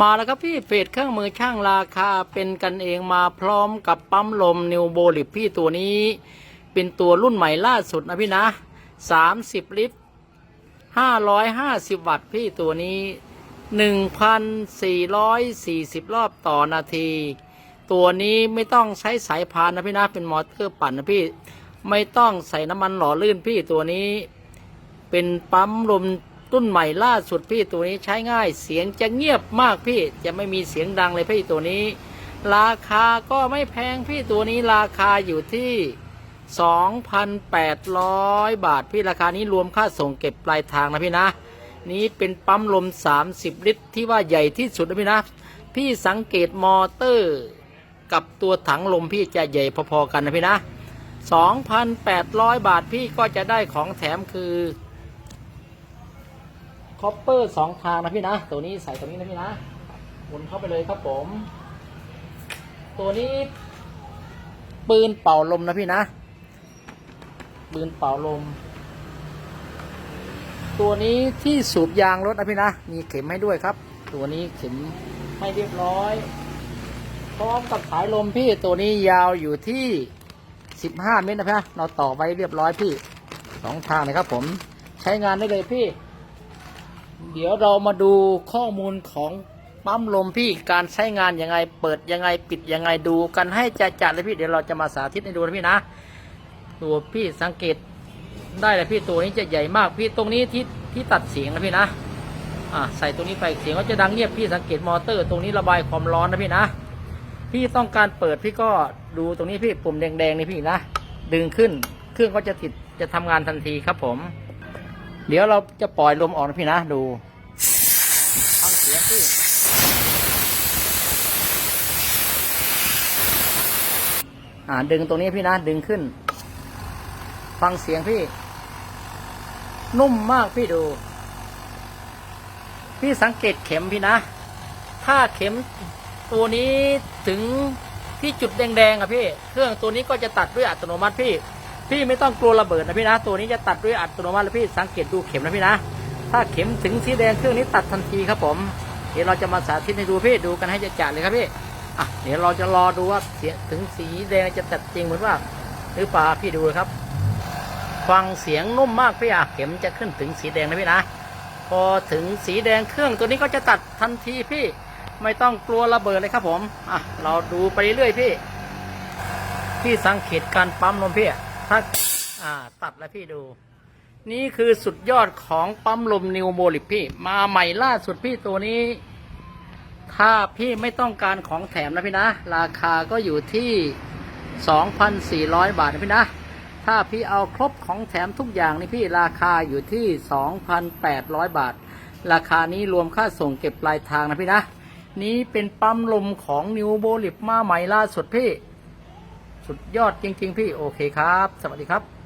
มาแล้วครับพี่เฟดเครื่องมือช่างราคาเป็นกันเองมาพร้อมกับปั๊มลมนิวโบลิปพี่ตัวนี้ เป็นตัวรุ่นใหม่ล่าสุดนะพี่นะ 30 ลิตร 550 วัตต์พี่ตัวนี้ 1,440 รอบต่อนาที ตัวนี้ไม่ต้องใช้สายพานนะพี่นะ เป็นมอเตอร์ปั่นนะพี่ ไม่ต้องใส่น้ำมันหล่อลื่นพี่ตัวนี้ เป็นปั๊มลม รุ่นใหม่ล่าสุดพี่ตัวนี้ใช้ง่ายเสียงจะเงียบมากพี่จะไม่มีเสียงดังเลยพี่ตัวนี้ ราคาก็ไม่แพงพี่ตัวนี้ราคาอยู่ที่ 2,800 บาทพี่ราคานี้รวมค่าส่งเก็บปลายทางนะพี่นะ นี้เป็นปั๊มลม 30 ลิตร ที่ว่าใหญ่ที่สุดนะพี่นะ พี่สังเกตมอเตอร์ กับตัวถังลมพี่จะใหญ่พอๆกันนะพี่นะ 2,800 บาทพี่ก็จะได้ของแถมคือ คอปเปอร์สองทางนะพี่นะ ตัวนี้ใส่ตัวนี้นะพี่นะหมุนเข้าไปเลยครับผม ตัวนี้ ปืนเป่าลมนะพี่นะ ปืนเป่าลม ตัวนี้ที่สูบยางรถนะพี่นะ มีเข็มให้ด้วยครับ ตัวนี้เข็มให้เรียบร้อย พร้อมกับสายลมพี่ตัวนี้ยาวอยู่ที่15เมตรนะพี่นะเราต่อไว้เรียบร้อยพี่สองทางนะครับผม ใช้งานได้เลยพี่ เดี๋ยวเรามาดูข้อมูลของปั๊มลมพี่การใช้งานยังไง เปิดยังไงปิดยังไงดูกันให้จะจัดเลยพี่เดี๋ยวเราจะมาสาธิตให้ดูนะพี่นะตัวพี่สังเกตได้เลยพี่ตัวนี้จะใหญ่มากพี่ตรงนี้ที่ที่ตัดเสียงนะพี่นะอ่าใส่ตรงนี้ไปเสียงก็จะดังเงียบพี่สังเกตมอเตอร์ ตรงนี้ระบายความร้อนนะพี่นะ พี่ต้องการเปิดพี่ก็ดูตรงนี้พี่ปุ่มแดงๆนี่พี่นะ ดึงขึ้นเครื่องก็จะติดจะทำงานทันทีครับผม เดี๋ยวเราจะปล่อยลมออกนะพี่นะดูฟังเสียงพี่อ่าดึงตรงนี้พี่นะดึงขึ้น ฟังเสียงพี่ นุ่มมากพี่ดู พี่สังเกตเข็มพี่นะ ถ้าเข็มตัวนี้ถึงที่จุดแดงๆอะพี่ เครื่องตัวนี้ก็จะตัดด้วยอัตโนมัติพี่ พี่ไม่ต้องกลัวระเบิดนะพี่นะ ตัวนี้จะตัดด้วยอัตโนมัติเลยพี่สังเกตดูเข็มนะพี่นะ ถ้าเข็มถึงสีแดงเครื่องนี้ตัดทันทีครับผม เดี๋ยวเราจะมาสาธิตให้ดูพี่ดูกันให้จะจัดเลยครับพี่อะเดี๋ยวเราจะรอดูว่าเสียถึงสีแดงจะตัดจริงเหมือนว่า หรือเปล่าพี่ดูครับ ฟังเสียงนุ่มมากพี่อะเข็มจะขึ้นถึงสีแดงนะพี่นะ พอถึงสีแดงเครื่องตัวนี้ก็จะตัดทันทีพี่ ไม่ต้องกลัวระเบิดเลยครับผมอะเราดูไปเรื่อยพี่ พี่สังเกตการปั๊มลมพี่ ถ้าอ่าตัดแล้วพี่ดู นี่คือสุดยอดของปั๊มลมนิวโมลิปพี่ มาใหม่ล่าสุดพี่ตัวนี้ ถ้าพี่ไม่ต้องการของแถมนะพี่นะ ราคาก็อยู่ที่ 2,400 บาทนะพี่นะ ถ้าพี่เอาครบของแถมทุกอย่างนี่พี่ราคาอยู่ที่ 2,800 บาท ราคานี้รวมค่าส่งเก็บปลายทางนะพี่นะ นี้เป็นปั๊มลมของนิวโบลิปมาใหม่ล่าสุดพี่ สุดยอดจริง ๆ พี่โอเคครับ สวัสดีครับ